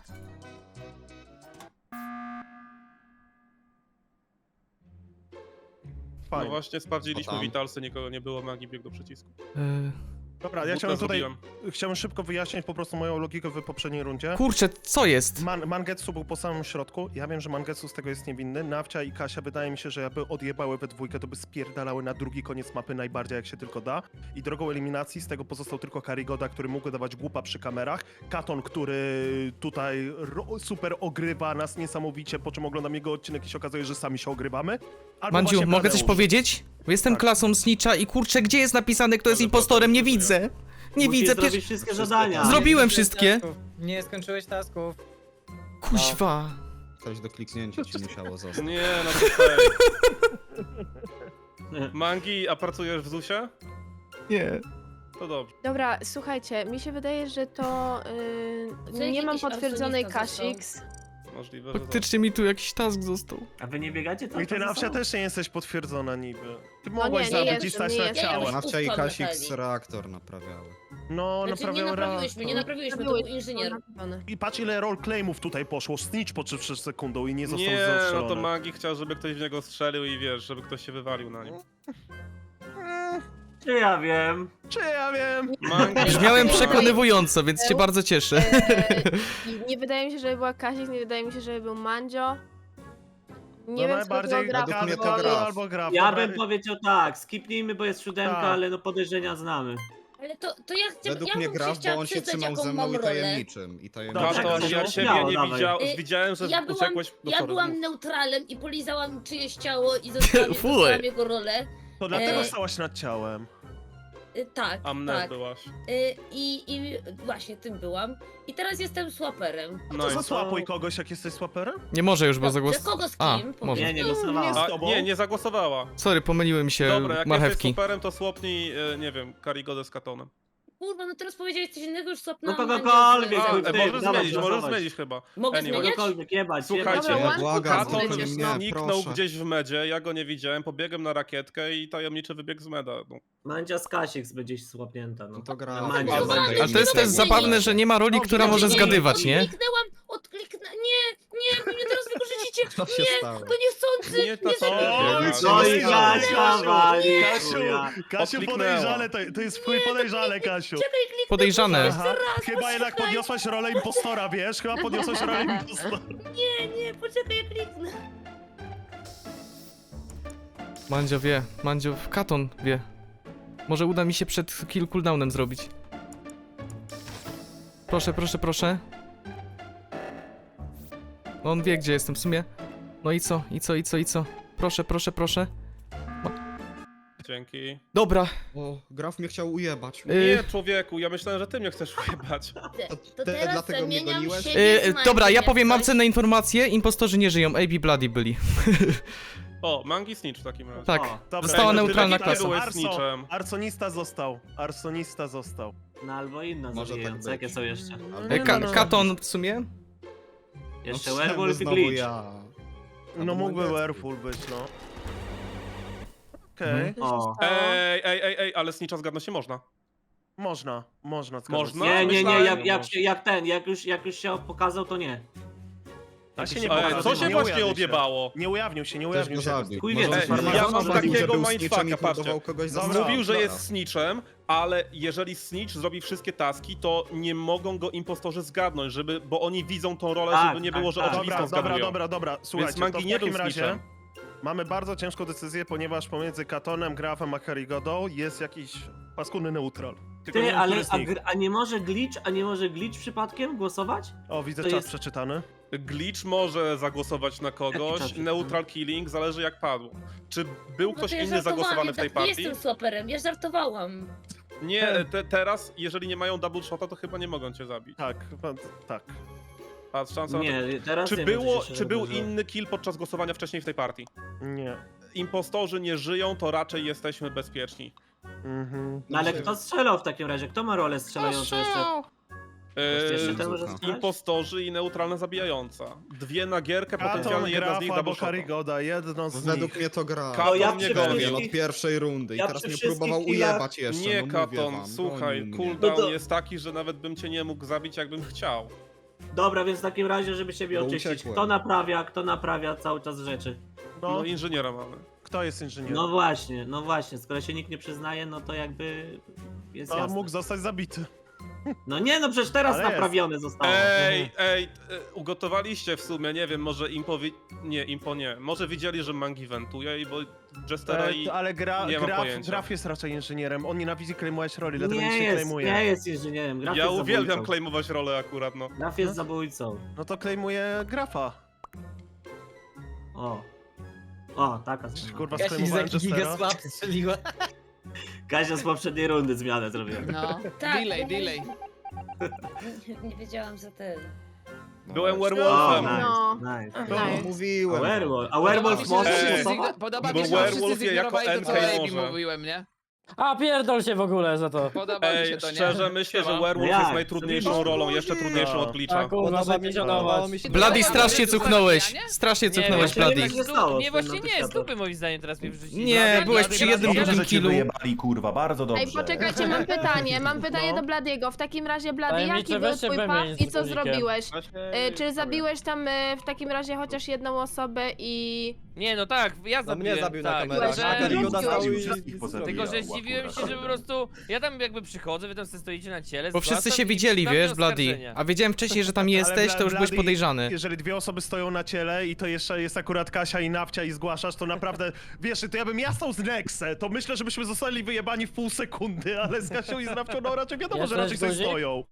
S13: No
S3: Fajnie.
S13: właśnie sprawdziliśmy witalsy, nikogo nie było, magii biegł do przycisku.
S1: Yy,
S3: Dobra, ja chciałem tutaj,
S13: zrobiłem.
S3: chciałem szybko wyjaśnić po prostu moją logikę w poprzedniej rundzie.
S1: kurczę, co jest?
S3: Man Mangetsu był po samym środku. Ja wiem, że Mangetsu z tego jest niewinny. Nawcia i Kasia wydaje mi się, że jakby odjebały we dwójkę, to by spierdalały na drugi koniec mapy najbardziej jak się tylko da. I drogą eliminacji z tego pozostał tylko Karigoda, który mógł dawać głupa przy kamerach. Katon, który tutaj ro- super ogrywa nas niesamowicie, po czym oglądam jego odcinek i się okazuje, że sami się ogrywamy. Albo
S1: Mandziu, mogę coś
S3: Bladeusz.
S1: powiedzieć? Bo jestem
S3: Tak.
S1: klasą Snitcha i kurczę, gdzie jest napisane, kto jest
S13: Ale
S1: impostorem? Nie widzę. Nie
S7: Musisz
S1: widzę,
S7: zrobić
S1: przecież...
S7: wszystkie zadania.
S1: Zrobiłem
S11: Nie
S1: wszystkie.
S11: skończyłeś tasków. Nie skończyłeś tasków.
S1: Kuźwa.
S4: Coś do kliknięcia ci musiało zostać.
S13: Nie, no to fej. Mangi, a pracujesz w ZUSie?
S1: Nie.
S13: To dobrze.
S6: Dobra, słuchajcie, mi się wydaje, że to y, nie mam potwierdzonej
S12: arsonista
S6: Kasix.
S13: Możliwe, że
S1: Faktycznie mi tu jakiś task został.
S7: A wy nie biegacie tam?
S3: I ty
S7: sobą?
S3: też nie jesteś potwierdzona niby. Ty
S6: No
S3: mogłaś
S6: nie,
S3: zabić i
S6: jestem,
S3: stać
S6: nie
S3: na
S6: jestem.
S3: ciała.
S4: Nawcia i
S12: Ufam
S4: Kasik reaktor naprawiały.
S3: No,
S12: Znaczy, nie
S3: naprawiał
S12: naprawiłyśmy, nie
S3: reaktor.
S12: naprawiłyśmy, to był inżynier.
S3: I patrz ile roll claimów tutaj poszło. Snitch po 3 sekundą i nie został
S13: Nie,
S3: zastrzelony.
S13: no to Mangi chciał, żeby ktoś w niego strzelił i wiesz, żeby ktoś się wywalił na nim.
S7: Czy ja wiem?
S3: Czy ja wiem?
S1: Brzmiałem przekonywująco, więc się bardzo cieszę.
S6: E, i nie wydaje mi się, żeby była Kasik, nie wydaje mi się, żeby był Mandzio. Nie
S3: no
S6: wiem,
S3: najbardziej
S6: skąd
S4: Według mnie to Graf.
S3: albo Graf.
S7: Ja
S3: Dobra,
S7: bym powiedział tak, skipnijmy, bo jest siódemka,
S3: Tak.
S7: ale no podejrzenia znamy.
S12: Ale to, to ja chciałam,
S4: Według
S12: ja
S4: mnie
S12: bym się
S4: graf,
S12: chciała
S4: bo on się
S12: przyznać,
S4: trzymał
S12: jaką
S4: ze mną
S12: mam
S4: i
S12: rolę.
S4: tajemniczym. I tajemniczym.
S13: Katon,
S7: to
S13: ja ciebie
S7: śmiało,
S13: nie
S7: dawaj.
S13: widziałem,
S12: Y,
S13: widziałem, że
S12: Ja byłam,
S13: uciekłeś... No,
S12: ja byłam neutralem i polizałam czyjeś ciało i zostałam,
S1: Fuj.
S12: zostałam jego rolę.
S3: To dlatego
S12: E,
S3: stałaś nad ciałem.
S12: Y, Tak,
S13: Amnes
S12: tak.
S13: byłaś.
S12: Y, I, I właśnie tym byłam. I teraz jestem swaperem.
S3: No
S13: No
S3: to
S13: i
S3: zasłapuj kogoś, jak jesteś swaperem?
S1: Nie może już, bo
S12: Dobrze,
S1: zagłos...
S12: kogo z
S1: A,
S12: kim?
S1: może.
S7: Nie, nie
S3: Nie
S7: głosowała.
S3: z
S13: A,
S3: tobą.
S13: nie, nie zagłosowała.
S1: Sorry, pomyliłem się
S13: Dobra, jak jesteś
S1: marchewki.
S13: superem, to słopnij, e, nie wiem, Karigodę z Katonem.
S12: Kurwa, no teraz powiedziałeś coś innego, już
S7: No
S12: swapnąłem.
S7: kogokolwiek,
S13: A, e, możesz
S7: dawaj,
S13: zmienić, możesz zmienić chyba.
S12: Mogę
S13: Anyway.
S12: zmieniać?
S7: Kogokolwiek, jebać,
S13: Słuchajcie,
S7: jebać.
S6: one
S4: błagam,
S13: Katon
S4: nie,
S6: no.
S13: zniknął
S4: proszę.
S13: gdzieś w medzie, ja go nie widziałem, pobiegłem na rakietkę i tajemniczy wybieg z meda. No.
S7: Mandzia z Kasik będzie słapnięta, no.
S4: No to gra.
S7: Mandzia
S12: No, ale
S1: Ale to jest też zabawne, że nie ma roli, która może zgadywać, nie?
S12: Odkliknęłam, odkliknę... Nie, nie, wy mnie teraz wykorzycicie.
S4: Się
S12: Nie,
S4: stało?
S12: to niechcący.
S13: Nie, to co?
S7: No i
S3: Kasiu,
S7: Kasia wali,
S3: Kasiu,
S7: chuja.
S3: Kasiu
S13: Odkliknęła.
S3: podejrzane, to, to jest twój podejrzane, Kasiu.
S12: Czekaj, kliknę.
S1: Podejrzane.
S3: Aha, chyba jednak podniosłaś rolę impostora, wiesz? Chyba podniosłaś rolę impostora.
S12: Nie, nie, poczekaj, kliknę.
S1: Mandzio wie, Mandzio... Katon wie. Może uda mi się przed kill cooldownem zrobić. Proszę, proszę, proszę. No on wie, gdzie jestem w sumie. No i co, i co, i co, i co? Proszę, proszę, proszę.
S13: Dzięki.
S1: Dobra,
S4: O, Graf mnie chciał ujebać.
S1: Y-
S13: Nie, człowieku, ja myślałem, że ty mnie chcesz ujebać.
S12: To,
S4: te-
S12: teraz
S4: dlatego mnie
S12: zamieniam
S4: goniłeś?
S12: siebie z Mangi,
S1: dobra, ja powiem, mam
S12: coś.
S1: cenne informacje, impostorzy nie żyją, AB Bloody byli.
S13: O, Mangi Snitch w takim razie.
S1: Tak,
S3: Dobra,
S1: została
S3: to
S1: neutralna klasa.
S13: byłeś snitchem.
S3: Arsonista został. Arsonista został.
S7: No albo inna
S4: Może tak
S7: zabijająca.
S4: być.
S7: Jakie są jeszcze?
S1: E, Ka
S3: no, no.
S1: Katon w sumie?
S7: Jeszcze
S4: No,
S7: Werewolf i
S4: znowu
S7: Glitch.
S4: ja.
S3: No mógłby. Werewolf być, no. Okej,
S7: O.
S13: Ej, ej, ej, ej, ale Snitcha zgadnąć się można.
S3: można, można. zgadzam
S13: Można?
S3: się.
S7: Nie, nie, nie,
S13: myślałem,
S7: jak, jak, się, jak ten, jak już, jak już się pokazał, to nie.
S3: A się nie pokazał,
S13: co się
S3: nie
S13: właśnie
S3: ujawnił się.
S13: odjebało?
S3: Nie ujawnił się, nie ujawnił
S4: go
S3: się.
S4: zabił.
S7: Chuj wie,
S4: to
S7: Ej,
S4: farmazon
S13: ja mam takiego
S4: był
S13: mindfucka,
S4: snitchem i
S13: patrzcie.
S4: próbował kogoś
S3: Dobra.
S4: zabić.
S13: Mówił, że
S4: Dobra.
S13: jest snitchem, ale jeżeli snitch zrobi wszystkie taski, to nie mogą go impostorzy zgadnąć, żeby, bo oni widzą tą rolę,
S7: Tak,
S13: żeby nie
S7: tak,
S13: było, że
S7: tak.
S13: oczywistą
S3: Dobra, dobra,
S13: zgadują.
S3: dobra, dobra. Słuchajcie, to w
S13: nie był
S3: takim razie
S13: snitchem.
S3: mamy bardzo ciężką decyzję, ponieważ pomiędzy Katonem, Grafem a Karigodą jest jakiś paskudny neutral. Tylko nie
S7: Ty,
S3: wiem,
S7: ale
S3: który z
S7: a,
S3: nich.
S7: gr- a nie może glitch, a nie może glitch przypadkiem głosować?
S3: O, widzę
S7: to
S3: czas
S7: jest-
S3: przeczytany.
S13: Glitch może zagłosować na kogoś, neutral killing, zależy jak padł. Czy był
S12: No
S13: ktoś
S12: to ja
S13: inny zagłosowany w tej
S12: tak Nie
S13: partii?
S12: jestem swaperem, ja żartowałam.
S13: Nie, te, teraz, jeżeli nie mają double shota, to chyba nie mogą cię zabić.
S3: Tak, chyba- tak.
S13: A szansa na to...
S7: Nie, teraz
S13: Czy,
S7: nie
S13: było, czy był inny kill podczas głosowania wcześniej w tej partii?
S3: Nie.
S13: Impostorzy nie żyją, to raczej jesteśmy bezpieczni.
S3: Mhm.
S7: No ale kto strzelał w takim razie? Kto ma rolę strzelającą jeszcze?
S13: Eee,
S7: strzelać?
S13: impostorzy i neutralna zabijająca. Dwie na gierkę,
S3: Katon,
S13: potencjalnie jedna z nich
S3: albo
S13: double.
S3: Karigoda, jedno z
S4: Według
S3: nich.
S4: mnie to gra.
S13: Katon
S7: No ja
S13: nie
S7: wszystkich-
S4: od pierwszej rundy i
S7: ja
S4: teraz
S7: przy
S4: mnie próbował ujebać jeszcze.
S13: Nie,
S4: no
S13: Katon,
S4: wam,
S13: słuchaj,
S4: gonił mnie.
S13: cooldown
S7: No to-
S13: jest taki, że nawet bym cię nie mógł zabić, jakbym chciał.
S7: Dobra, więc w takim razie, żeby siebie
S4: Bo
S7: oczyścić,
S4: uciekłem.
S7: kto naprawia, kto naprawia cały czas rzeczy?
S3: No,
S13: No inżyniera mamy.
S3: kto jest inżynierem?
S7: No właśnie, no właśnie, skoro się nikt nie przyznaje, no to jakby jest
S3: A
S7: jasne.
S3: mógł zostać zabity.
S7: No nie, no przecież teraz
S3: Ale jest.
S7: naprawione zostało.
S13: Ej, ej, e, ugotowaliście w sumie, nie wiem, może Impo wi... Nie, Impo nie. Może widzieli, że Mangi wentuje i bo Jestera
S3: E,
S13: i...
S3: ale gra,
S13: nie mam
S3: graf,
S13: pojęcia.
S3: graf jest raczej inżynierem. On nienawidzi claimować roli, dlatego
S7: nie
S3: nie
S7: jest,
S3: claimuje.
S7: nie jest inżynierem, graf
S13: Ja
S7: jest
S13: uwielbiam
S7: zabójcą.
S13: claimować rolę akurat, no.
S7: Graf jest zabójcą.
S3: No to claimuje grafa.
S7: O. O, taka
S3: Czy
S7: zmiana.
S3: kurwa
S11: Jakaś
S3: sclaimowałem
S11: giga
S3: Jestera?
S11: słab strzeliła.
S7: Kasia z poprzedniej rundy zmianę zrobiła.
S9: No,
S12: Tak,
S9: delay,
S12: bo-
S9: delay.
S12: Nie, nie wiedziałam, że ten.
S13: Byłem
S7: O,
S13: werewolfem.
S7: nice,
S6: No.
S7: nice.
S3: No,
S6: Nice.
S7: A
S4: Mówiłem.
S7: werewolf, a
S9: Podoba
S7: werewolf
S9: mi się, że wszyscy zigno- Podoba
S13: Bo
S9: mi się, że
S13: werewolf
S9: wszyscy
S13: je jako
S9: zignorowali to, co
S13: NK
S9: Ebi
S13: może.
S9: mówiłem, nie?
S5: A pierdol się w ogóle za to.
S9: Podoba mi
S13: Ej,
S9: się to, nie?
S13: szczerze myślę, że werewolf
S7: jak?
S13: jest najtrudniejszą rolą, jeszcze trudniejszą od
S5: A
S13: Glitcha.
S5: kurwa,
S8: Podoba mi,
S5: się
S8: podobało mi się...
S1: Bloody, strasznie cuchnąłeś. Strasznie
S2: Nie,
S1: cuchnąłeś,
S7: właśnie
S1: Bloody.
S7: nie
S2: Nie, właśnie nie, z dupy moim zdaniem teraz mnie wrzucili.
S1: Nie, byłeś przy jednym
S2: dobra.
S1: drugim killu.
S14: wyjebali, kurwa, bardzo dobrze.
S6: Ej, poczekajcie, mam pytanie, mam pytanie do Bladiego. W takim razie, Blady,
S5: Tajemnicze
S6: jaki był
S5: weźcie
S6: twój
S5: wymień
S6: paw i
S5: z
S6: co zrobiłeś? E, Czy zabiłeś tam e, w takim razie chociaż jedną osobę i...
S2: Nie, no tak, ja
S8: No
S2: zabiłem.
S8: mnie zabił na
S2: tak,
S8: kamerach,
S2: że-
S8: a Karigoda
S6: Zabił
S8: stał i...
S14: wszystkich
S8: i
S14: pozabijał.
S2: Tylko, że zdziwiłem się, że po prostu ja tam jakby przychodzę, wy tam sobie stoicie na ciele,
S1: Bo wszyscy się
S2: i
S1: widzieli, wiesz, Bloody.
S2: oskarżenia.
S1: A wiedziałem wcześniej, że tam jesteś, to już byłeś podejrzany.
S3: Jeżeli dwie osoby stoją na ciele i to jeszcze jest akurat Kasia i Nawcia i zgłaszasz, to naprawdę, wiesz, to ja bym ja stał z Nexe, to myślę, że byśmy zostali wyjebani w pół sekundy, ale z Kasią i z Nawcią, no raczej wiadomo, że raczej sobie
S5: guzik?
S3: stoją.